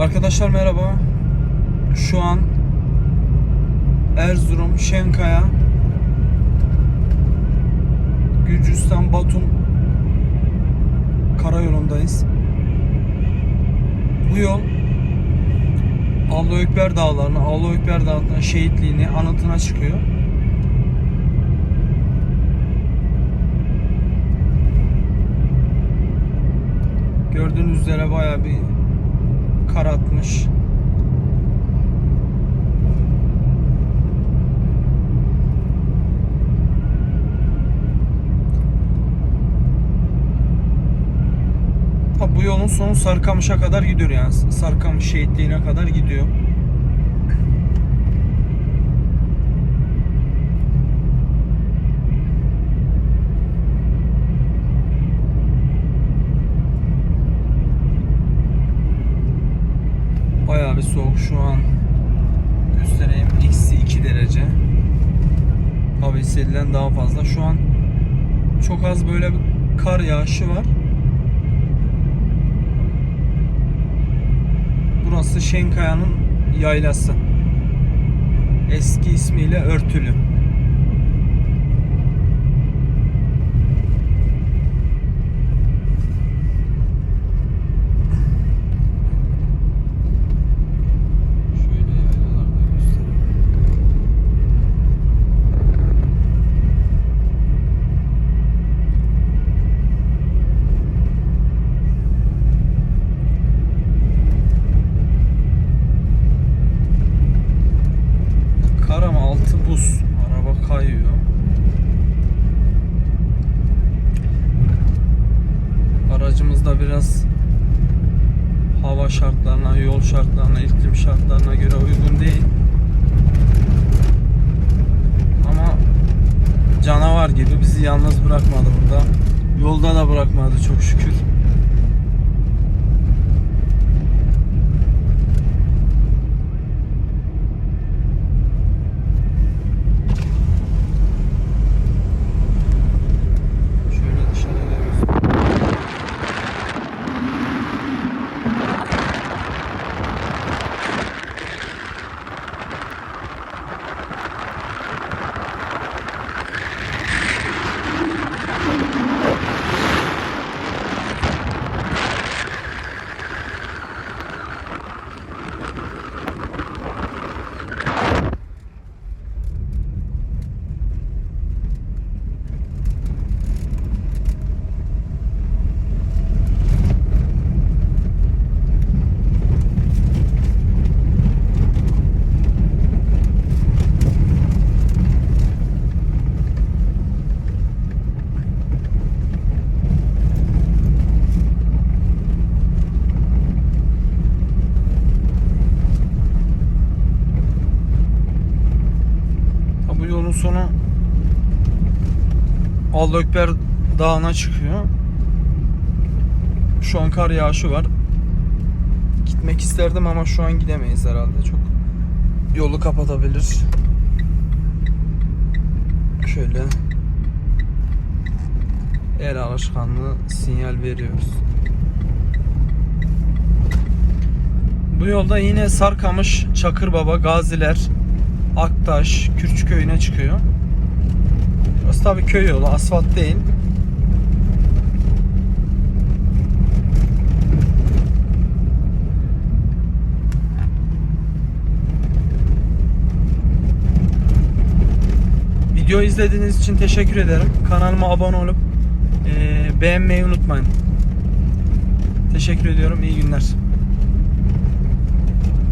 Arkadaşlar merhaba. Şu an Erzurum Şenkaya Gürcistan Batum karayolundayız. Bu yol Allı Ökber Dağları'na, Allı Ökber Dağları'na şehitliğini anıtına çıkıyor. Gördüğünüz üzere bayağı bir kar atmış. Tabi bu yolun sonu Sarıkamış'a kadar gidiyor yani. Sarıkamış şehitliğine kadar gidiyor. Bayağı bir soğuk şu an. Göstereyim. Eksi 2 derece. Tabi hissedilen daha fazla. Şu an çok az böyle bir kar yağışı var. Burası Şenkaya'nın yaylası. Eski ismiyle Örtülü. Şöyle yaylalarda göstereyim. Kar ama altı buz. Araba kayıyor. Aracımız da biraz hava şartlarına, yol şartlarına, iklim şartlarına göre uygun değil. Ama canavar gibi bizi yalnız bırakmadı burada. Yolda da bırakmadı çok şükür. Şöyle dışarıya göstereyim. Ha, bu yolun sonu Allökber Dağı'na çıkıyor. Şu an kar yağışı var. Gitmek isterdim ama şu an gidemeyiz herhalde. Çok yolu kapatabilir. Şöyle el alışkanlığı sinyal veriyoruz. Bu yolda yine Sarkamış, Çakırbaba, Gaziler, Aktaş, Kürçköy'üne çıkıyor. Burası tabii köy yolu, asfalt değil. Video izlediğiniz için teşekkür ederim. Kanalıma abone olup eee, beğenmeyi unutmayın. Teşekkür ediyorum. İyi günler.